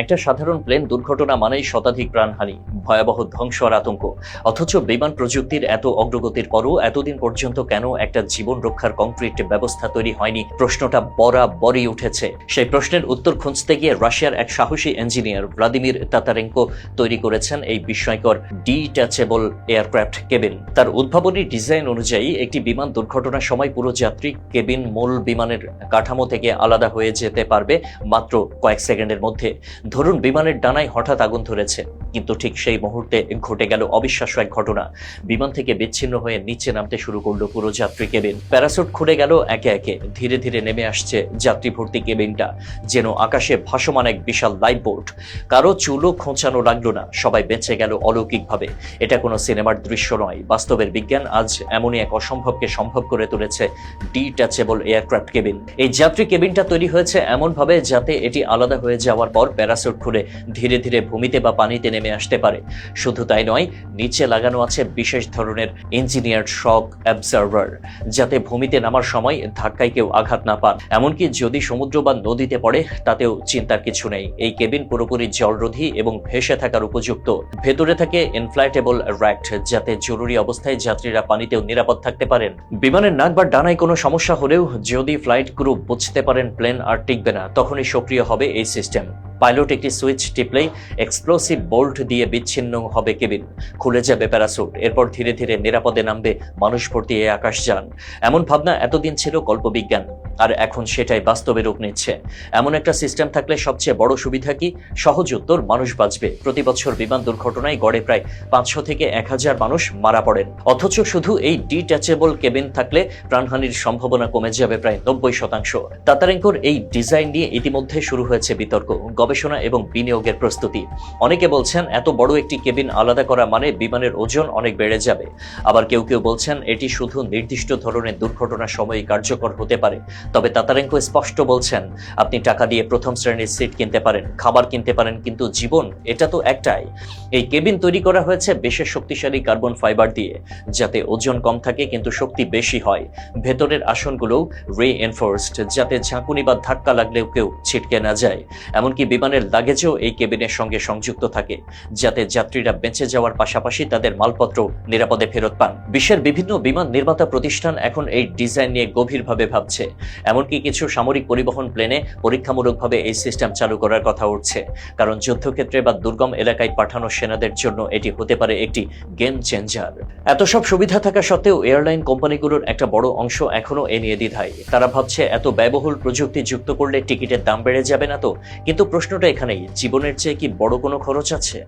একটা সাধারণ প্লেন দুর্ঘটনা মানেই শতাধিক প্রাণহানি, ভয়াবহ ধ্বংস আর আতঙ্ক। অথচ বিমান প্রযুক্তির এত অগ্রগতির পরও এতদিন পর্যন্ত কেন একটা জীবন রক্ষার কংক্রিট ব্যবস্থা তৈরি হয়নি? প্রশ্নটা বরাবরই উঠেছে। সেই প্রশ্নের উত্তর খুঁজতে গিয়ে রাশিয়ার এক সাহসী ইঞ্জিনিয়ার ভ্লাদিমির তাতারেঙ্কো তৈরি করেছেন এই বিস্ময়কর ডিট্যাচেবল এয়ারক্রাফট কেবিন তার উদ্ভাবনী ডিজাইন অনুযায়ী একটি বিমান দুর্ঘটনার সময় পুরো যাত্রী কেবিন, মূল বিমানের কাঠামো থেকে আলাদা হয়ে যেতে পারবে মাত্র কয়েক সেকেন্ডের মধ্যে। ধরুন বিমানের ডানায় হঠাৎ আগুন ধরেছে। কিন্তু ঠিক সেই মুহূর্তে ঘটে গেল অবিশ্বাস্য এক ঘটনা। বিমান থেকে বিচ্ছিন্ন হয়ে নিচে নামতে শুরু করল পুরো যাত্রী কেবিন। প্যারাসুট খুলে গেল একে একে। ধীরে ধীরে নেমে আসছে যাত্রী ভর্তি কেবিনটা, যেন আকাশে ভাসমান এক বিশাল লাইফ বোট কারও চুলও খোঁচানো লাগল না, সবাই বেঁচে গেল অলৌকিকভাবে। এটা কোনো সিনেমার দৃশ্য নয়। বাস্তবের বিজ্ঞান আজ এমনই এক অসম্ভবকে সম্ভব করে তুলেছে ডিট্যাচেবল এয়ারক্রাফট কেবিন। এই যাত্রী কেবিনটা তৈরি হয়েছে এমনভাবে যাতে এটি আলাদা হয়ে যাওয়ার পর প্যারাসুট খুলে ধীরে ধীরে ভূমিতে বা পানিতে নেমে আসতে পারে। শুধু তাই নয়, নিচে লাগানো আছে বিশেষ ধরনের ইঞ্জিনিয়ার শক অ্যাবজার্ভার, যাতে ভূমিতে নামার সময় ধাক্কায় কেউ আঘাত না পান। এমনকি যদি সমুদ্র বা নদীতে পড়ে, তাতেও চিন্তার কিছু নেই। এই কেবিন পুরোপুরি জলরোধী এবং ভেসে থাকার উপযুক্ত। ভেতরে থাকে ইনফ্লাইটেবল র্যাক্ট যাতে জরুরি অবস্থায় যাত্রীরা পানিতেও নিরাপদ থাকতে পারেন। বিমানের নাক বা ডানায় কোনো সমস্যা হলেও যদি ফ্লাইট ক্রু বুঝতে পারেন প্লেন আর টিকবে না, তখনই সক্রিয় হবে এই সিস্টেম। পাইলট একটি সুইচ টিপলেই এক্সপ্লোসিভ বোল্ট দিয়ে বিচ্ছিন্ন হবে কেবিন। খুলে যাবে প্যারাসুট। এরপর ধীরে ধীরে নিরাপদে নামবে মানুষ ভর্তি এই আকাশযান। এমন ভাবনা এতদিন ছিল কল্পবিজ্ঞান আর এখন সেটাই বাস্তবে রূপ নিচ্ছে। এমন একটা সিস্টেম থাকলে সবচেয়ে বড় সুবিধা কি? সহজ উত্তর, মানুষ বাঁচবে। প্রতি বছর বিমান দুর্ঘটনায় গড়ে প্রায় পাঁচশো থেকে এক হাজার মানুষ মারা পড়েন। অথচ শুধু এই ডিট্যাচেবল কেবিন থাকলে প্রাণহানির সম্ভাবনা কমে যাবে প্রায় নব্বই শতাংশ। তাতারেঙ্কোর এই ডিজাইন নিয়ে ইতিমধ্যে শুরু হয়েছে বিতর্ক। গবেষণা এবং বিনিয়োগের প্রস্তুতি। অনেকে বলছেন, এত বড় একটি কেবিন আলাদা করা মানে বিমানের ওজন অনেক বেড়ে যাবে। আবার কেউ কেউ বলছেন, এটি শুধু নির্দিষ্ট ধরনের দুর্ঘটনার সময় কার্যকর হতে পারে। তবে তাতারেঙ্কো স্পষ্ট বলছেন, আপনি টাকা দিয়ে প্রথম শ্রেণির সিট কিনতে পারেন, খাবার কিনতে পারেন, কিন্তু জীবন এটা তো একটাই। এই কেবিন তৈরি করা হয়েছে বিশেষ শক্তিশালী কার্বন ফাইবার দিয়ে, যাতে ওজন কম থাকে কিন্তু শক্তি বেশি হয়। ভেতরের আসনগুলোও রে এনফোর্সড যাতে ঝাঁকুনি বা ধাক্কা লাগলেও কেউ ছিটকে না যায়। এমনকি বিমানের লাগেজও এই কেবিনের সঙ্গে সংযুক্ত থাকে, যাতে যাত্রীরা বেঁচে যাওয়ার পাশাপাশি তাদের মালপত্র নিরাপদে ফেরত পান। বিশ্বের বিভিন্ন বিমান নির্মাতা প্রতিষ্ঠান এখন এই ডিজাইন নিয়ে গভীরভাবে ভাবছে। এমনকি কিছু সামরিক পরিবহন প্লেনে পরীক্ষামূলকভাবে এই সিস্টেম চালু করার কথা উঠছে। কারণ যুদ্ধক্ষেত্রে বা দুর্গম এলাকায় পাঠানো সেনাদের জন্য এটি হতে পারে একটি গেম চেঞ্জার এত সব সুবিধা থাকা সত্ত্বেও এয়ারলাইন কোম্পানিগুলোর একটা বড় অংশ এখনও এ নিয়ে দ্বিধায়। তারা ভাবছে, এত ব্যয়বহুল প্রযুক্তি যুক্ত করলে টিকিটের দাম বেড়ে যাবে না তো? কিন্তু প্রশ্নটা এখানেই। জীবনের চেয়ে কি বড় কোনো খরচ আছে?